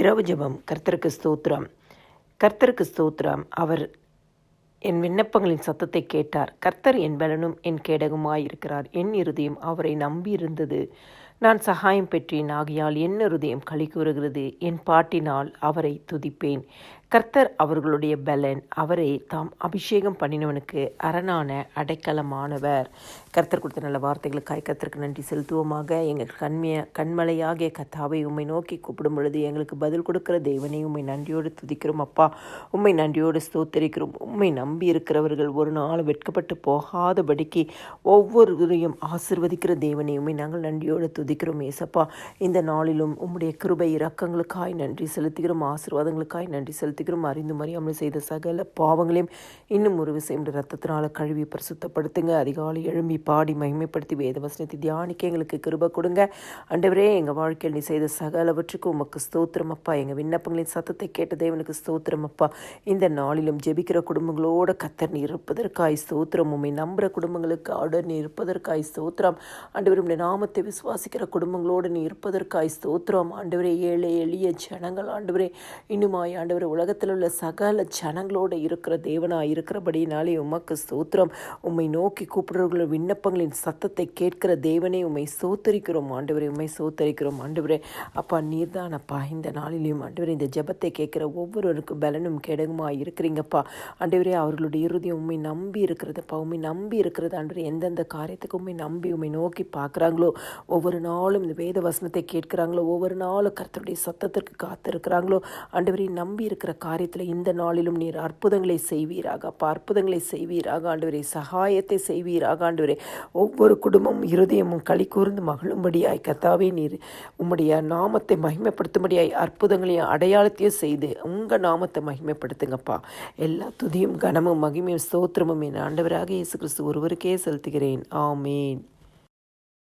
இரவு ஜெபம். கர்த்தருக்கு ஸ்தோத்திரம். கர்த்தருக்கு ஸ்தோத்திரம். அவர் என் விண்ணப்பங்களின் சத்தத்தை கேட்டார். கர்த்தர் என் பலனும் என் கேடகுமாயிருக்கிறார். என் இருதயம் அவரை நம்பியிருந்தது. நான் சகாயம் பெற்றேன் ஆகையால் என் ஹிருதயம் களி கூறுகிறது என் பாட்டினால் அவரை துதிப்பேன். கர்த்தர் அவர்களுடைய பலன் அவரை தாம் அபிஷேகம் பண்ணினவனுக்கு அரணான அடைக்கலமானவர். கர்த்தர் கொடுத்த நல்ல வார்த்தைகளுக்காய் கர்த்தருக்கு நன்றி செலுத்துவோமாக. எங்கள் கண்மைய கண்மலையாகிய கத்தாவை உம்மை நோக்கி கூப்பிடும் பொழுது எங்களுக்கு பதில் கொடுக்கிற தேவனை உம்மை நன்றியோடு துதிக்கிறோம் அப்பா. உம்மை நன்றியோடு ஸ்தோத்தரிக்கிறோம். உம்மை நம்பி இருக்கிறவர்கள் ஒரு நாள் வெட்கப்பட்டு போகாதபடிக்கு ஒவ்வொருவரையும் ஆசிர்வதிக்கிற தேவனை உம்மை நாங்கள் நன்றியோடு துதிக்கிறோம் ஏசப்பா இந்த நாளிலும் உம்முடைய கிருபை இரக்கங்களுக்காய் நன்றி செலுத்துகிறோம். ஆசீர்வாதங்களுக்காய் நன்றி செலுத்துகிறோம். அறிந்து மறியாமல் செய்த சகல பாவங்களையும் இன்னும் ஒரு விஷயம் ரத்தத்தினால் கழுவி பரிசுத்தப்படுத்துங்க. அதிகாலை எழும்பி பாடி மகிமைப்படுத்தி வேத வசனத்தை தியானிக்க எங்களுக்கு கிருபை கொடுங்க. அண்டவரே எங்கள் வாழ்க்கையில் நீ செய்த சகலவற்றுக்கும் உமக்கு ஸ்தோத்திரம் அப்பா. எங்கள் விண்ணப்பங்களின் சத்தத்தை கேட்ட தேவனுக்கு ஸ்தோத்திரம் அப்பா. இந்த நாளிலும் ஜெபிக்கிற குடும்பங்களோட கத்தர் நீ இருப்பதற்காய் ஸ்தோத்திரம். உண்மை நம்புகிற குடும்பங்களுக்கு ஆடர் நீ இருப்பதற்காய் ஸ்தோத்திரம். அண்டவர் உடைய நாமத்தை விசுவாசிக்கிற குடும்பங்களோடு நீ இருப்பதற்காய் ஸ்தோத்திரம். ஆண்டவரே ஏழை எளிய ஜனங்கள் ஆண்டவரே இன்னுமாய் ஆண்டவரே உலகத்தில் உள்ள சகல ஜனங்களோடு இருக்கிற தேவனாய் இருக்கிறபடினாலே உமக்கு ஸ்தோத்திரம். உம்மை நோக்கி கூப்பிடுறவர்கள் விண்ணப்பங்களின் சத்தத்தை கேட்கிற தேவனே உம்மை சோத்தரிக்கிறோம் ஆண்டவரே உம்மை சோத்தரிக்கிறோம் ஆண்டவரே அப்பா நீர்தான் அப்பா. இந்த நாளிலையும் ஆண்டவரே இந்த ஜெபத்தை கேட்கிற ஒவ்வொருவருக்கும் பலனும் கெடகுமாய் இருக்கிறீங்கப்பா. ஆண்டவரே அவர்களுடைய இறுதியும் உண்மை நம்பி இருக்கிறதப்பா உண்மை நம்பி இருக்கிறது ஆண்டவரே. எந்தெந்த காரியத்துக்கு உண்மை நம்பி உண்மை நோக்கி பார்க்குறாங்களோ ஒவ்வொரு நாளும் இந்த வேத வசனத்தை கேட்குறாங்களோ ஒவ்வொரு நாளும் கர்த்தருடைய சத்தத்திற்கு காத்திருக்கிறாங்களோ ஆண்டவரை நம்பி இருக்கிற காரியத்தில் இந்த நாளிலும் நீர் அற்புதங்களை செய்வீராக அப்பா அற்புதங்களை செய்வீராக ஆண்டவரை சகாயத்தை செய்வீராக ஆண்டவரே. ஒவ்வொரு குடும்பமும் இருதயமும் களி கூர்ந்து மகிழும்படியாய் கத்தாவே நீர் உம்முடைய நாமத்தை மகிமைப்படுத்தும்படியாய் அற்புதங்களையும் அடையாளத்தையும் செய்து உங்கள் நாமத்தை மகிமைப்படுத்துங்கப்பா. எல்லா துதியும் கனமும் மகிமையும் ஸ்தோத்திரமும் என் ஆண்டவராக இயேசு கிறிஸ்து ஒருவருக்கே செலுத்துகிறேன். ஆமேன்.